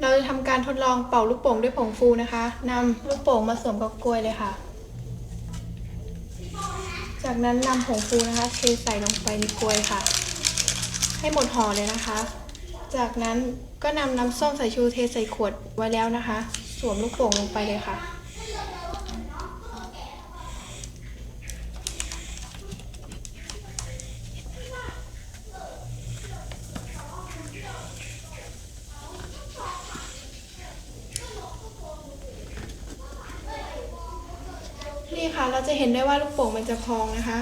เราจะทำการทดลองเป่าลูกโป่งด้วยผงฟูนะคะนำลูกโป่งมาสวมกับกล้วยเลยค่ะ จากนั้นนำผงฟูนะคะเทใส่ลงไปในกล้วยค่ะ ให้หมดห่อเลยนะคะ จากนั้นก็นำน้ำส้มสายชูเทใส่ขวดไว้แล้วนะคะ สวมลูกโป่งลงไปเลยค่ะ นี่ค่ะเราจะเห็นได้ว่าลูกโป่งมันจะพองนะคะ